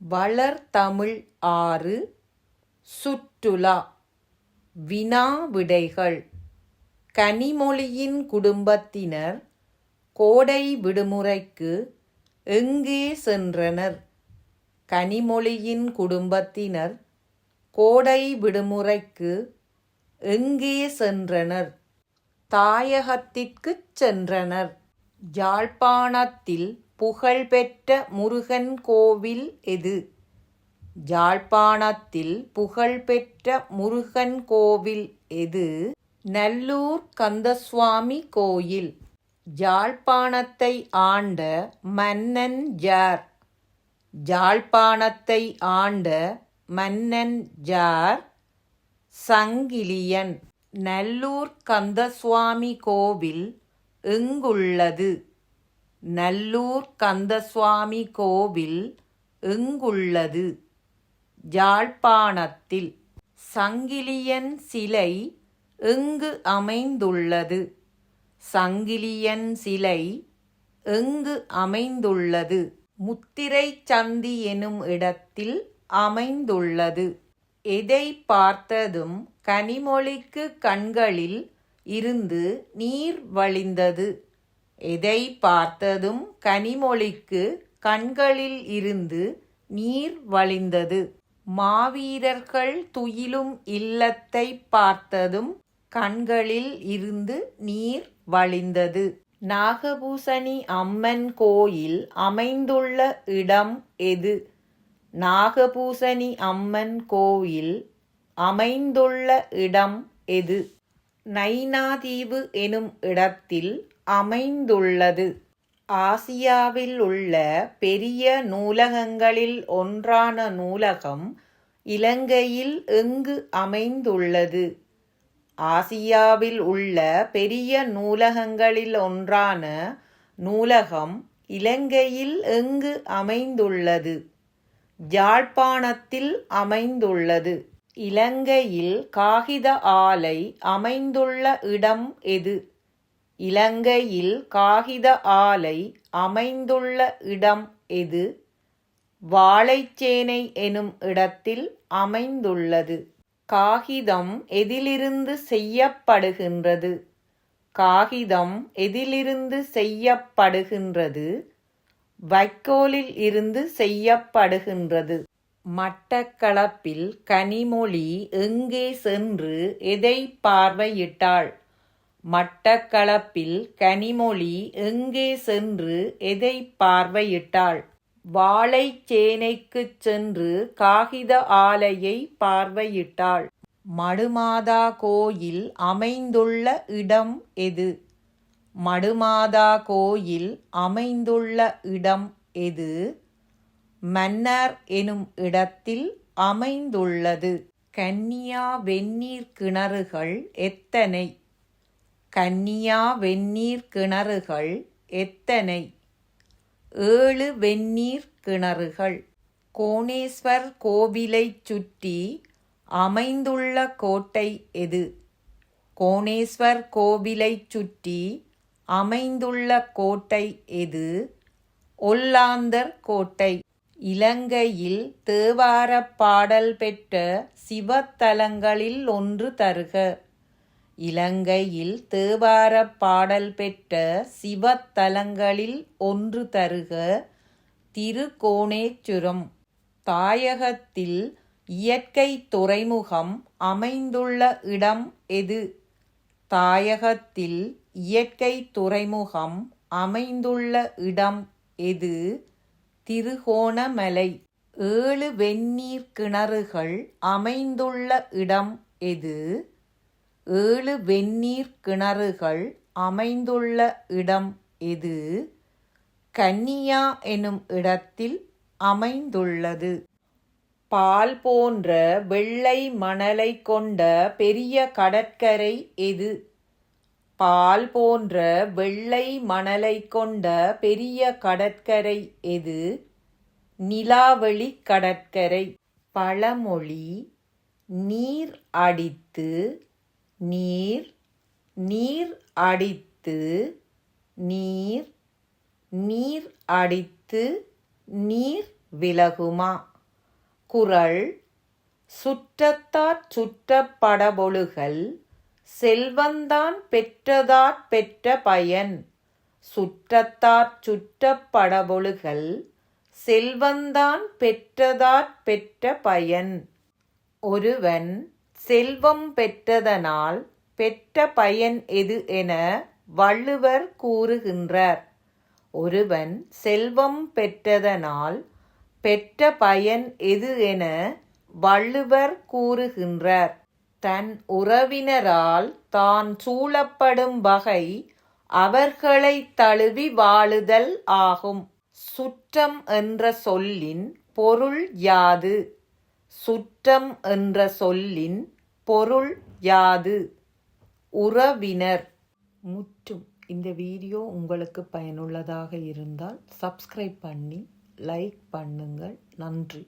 வளர்தமிழ் ஆறு சுற்றுலா வினா விடைகள் கனிமொழியின் குடும்பத்தினர் கோடை விடுமுறைக்கு எங்கே சென்றனர்? கனிமொழியின் குடும்பத்தினர் கோடை விடுமுறைக்கு எங்கே சென்றனர்? தாயகத்திற்குச் சென்றனர். யாழ்ப்பாணத்தில் புகழ்பெற்ற முருகன் கோவில் எது? யாழ்ப்பாணத்தில் புகழ்பெற்ற முருகன் கோவில் எது? நல்லூர் கந்தசுவாமி கோயில். யாழ்ப்பாணத்தை ஆண்ட மன்னன் ஜார். யாழ்ப்பாணத்தை ஆண்ட மன்னன் ஜார் சங்கிலியன். நல்லூர் கந்தசுவாமி கோவில் எங்குள்ளது? நல்லூர் கந்தசுவாமி கோவில் எங்குள்ளது? ஜாழ்ப்பாணத்தில் சங்கிலியன் சிலை எங்கு அமைந்துள்ளது? சங்கிலியன் சிலை எங்கு அமைந்துள்ளது? முத்திரை சந்தி எனும் இடத்தில் அமைந்துள்ளது. எதை பார்த்ததும் கனிமொழிக்கு கண்களில் இருந்து நீர் வழிந்தது. எதை பார்த்ததும் கனிமொழிக்கு கண்களில் இருந்து நீர் வழிந்தது. மாவீரர்கள் துயிலும் இல்லத்தை பார்த்ததும் கண்களில் இருந்து நீர் வழிந்தது. நாகபூசணி அம்மன் கோயில் அமைந்துள்ள இடம் எது? நாகபூசணி அம்மன் கோயில் அமைந்துள்ள இடம் எது? நைனாதீவு எனும் இடத்தில் அமைந்துள்ளது. ஆசியாவில் உள்ள பெரிய நூலகங்களில் ஒன்றான நூலகம் இலங்கையில் எங்கு அமைந்துள்ளது? ஆசியாவில் உள்ள பெரிய நூலகங்களில் ஒன்றான நூலகம் இலங்கையில் எங்கு அமைந்துள்ளது? யாழ்ப்பாணத்தில் அமைந்துள்ளது. இலங்கையில் காகித ஆலை அமைந்துள்ள இடம் எது? இலங்கையில் காகித ஆலை அமைந்துள்ள இடம் எது? வாழைச்சேனை எனும் இடத்தில் அமைந்துள்ளது. காகிதம் எதிலிருந்து செய்யப்படுகின்றது? காகிதம் எதிலிருந்து செய்யப்படுகின்றது? வைக்கோலில் இருந்து செய்யப்படுகின்றது. மட்டக்களப்பில் கனிமொழி எங்கே சென்று எதை பார்வையிட்டாள்? மட்டக்களப்பில் கனிமொழி எங்கே சென்று எதை பார்வையிட்டாள்? வாழைச்சேனைக்குச் சென்று காகித ஆலையை பார்வையிட்டாள். மடுமாதா கோயில் அமைந்துள்ள இடம் எது? மடுமாதா கோயில் அமைந்துள்ள இடம் எது? மன்னர் எனும் இடத்தில் அமைந்துள்ளது. கன்னியா வெந்நீர் கிணறுகள் எத்தனை? கன்னியா வெந்நீர் கிணறுகள் எத்தனை? ஏழு வெந்நீர் கிணறுகள். கோணேஸ்வர் கோவிலைச் சுற்றி அமைந்துள்ள கோட்டை எது? கோணேஸ்வர் கோவிலைச் சுற்றி அமைந்துள்ள கோட்டை எது? ஒல்லாந்தர் கோட்டை. இலங்கையில் தேவாரப் பாடல் பெற்ற சிவத்தலங்களில் ஒன்று தருக. இலங்கையில் தேவாரப் பாடல் பெற்ற சிவத்தலங்களில் ஒன்று தருக திருகோணேச்சுரம். தாயகத்தில் இயற்கை துறைமுகம் அமைந்துள்ள இடம் எது? தாயகத்தில் இயற்கை துறைமுகம் அமைந்துள்ள இடம் எது? திருகோணமலை. ஏழு வெந்நீர் கிணறுகள் அமைந்துள்ள இடம் எது? ஏழு வெந்நீர் கிணறுகள் அமைந்துள்ள இடம் எது? கன்னியா எனும் இடத்தில் அமைந்துள்ளது. பால் போன்ற வெள்ளை மணலை கொண்ட பெரிய கடற்கரை எது? பால் போன்ற வெள்ளை மணலை கொண்ட பெரிய கடற்கரை எது? நிலாவளி கடற்கரை. பழமொழி நீர் அடித்து நீர் நீர் அடித்து நீர் நீர் அடித்து நீர் விலகுமா? குறள் சுற்றத்தாற் சுற்றப்படபொழுகல் செல்வந்தான் பெற்றதாற் பெற்ற பயன். சுற்றத்தாற் சுற்றப்படபொழுகல் செல்வந்தான் பெற்றதாற் பெற்ற பயன். ஒருவன் செல்வம் பெற்றதனால் பெற்ற பயன் எது என வள்ளுவர் கூறுகின்றார். ஒருவன் செல்வம் பெற்றதனால் பெற்ற பயன் எது என வள்ளுவர் கூறுகின்றார். தன் உறவினரால் தான் சூழப்படும் வகை அவர்களை தழுவி வாழுதல் ஆகும். சுற்றம் என்ற சொல்லின் பொருள் யாது? சுற்றம் என்ற சொல்லின் பொருள் யாது? உறவினர். முற்றும் இந்த வீடியோ உங்களுக்கு பயனுள்ளதாக இருந்தால் சப்ஸ்கிரைப் பண்ணி லைக் பண்ணுங்கள். நன்றி.